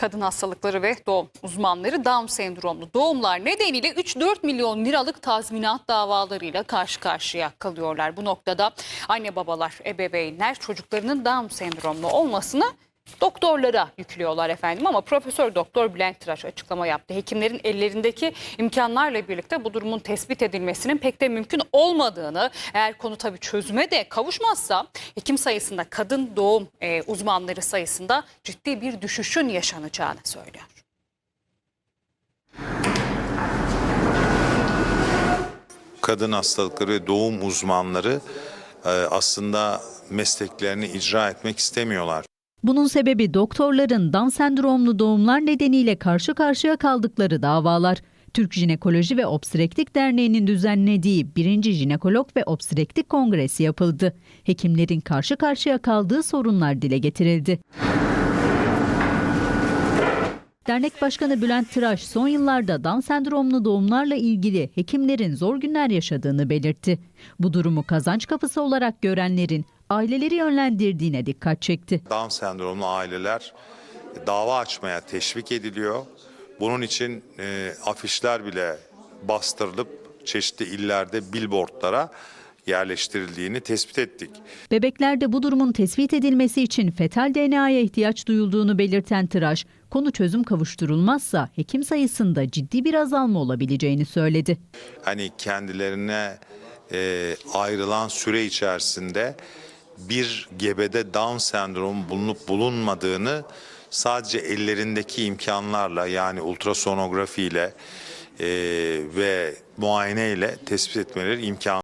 Kadın hastalıkları ve doğum uzmanları Down sendromlu doğumlar nedeniyle 3-4 milyon liralık tazminat davalarıyla karşı karşıya kalıyorlar. Bu noktada anne babalar, ebeveynler çocuklarının Down sendromlu olmasını doktorlara yüklüyorlar efendim ama Profesör Doktor Bülent Tıraş açıklama yaptı. Hekimlerin ellerindeki imkanlarla birlikte bu durumun tespit edilmesinin pek de mümkün olmadığını eğer konu tabii çözüme de kavuşmazsa hekim sayısında kadın doğum e, uzmanları sayısında ciddi bir düşüşün yaşanacağını söylüyor. kadın hastalıkları doğum uzmanları e, aslında mesleklerini icra etmek istemiyorlar. Bunun sebebi doktorların Down sendromlu doğumlar nedeniyle karşı karşıya kaldıkları davalar. Türk Jinekoloji ve Obstetrik Derneği'nin düzenlediği 1. Jinekolog ve Obstetrik Kongresi yapıldı. Hekimlerin karşı karşıya kaldığı sorunlar dile getirildi. Dernek Başkanı Bülent Tıraş son yıllarda Down sendromlu doğumlarla ilgili hekimlerin zor günler yaşadığını belirtti. Bu durumu kazanç kapısı olarak görenlerin aileleri yönlendirdiğine dikkat çekti. Down sendromlu aileler dava açmaya teşvik ediliyor. Bunun için e, afişler bile bastırılıp çeşitli illerde billboardlara yerleştirildiğini tespit ettik. Bebeklerde bu durumun tespit edilmesi için fetal DNA'ya ihtiyaç duyulduğunu belirten Tıraş, konu çözüm kavuşturulmazsa hekim sayısında ciddi bir azalma olabileceğini söyledi. Hani kendilerine e, ayrılan süre içerisinde bir gebede Down sendromu bulunup bulunmadığını sadece ellerindeki imkanlarla yani ultrasonografi ile e, ve muayene ile tespit etmeleri imkan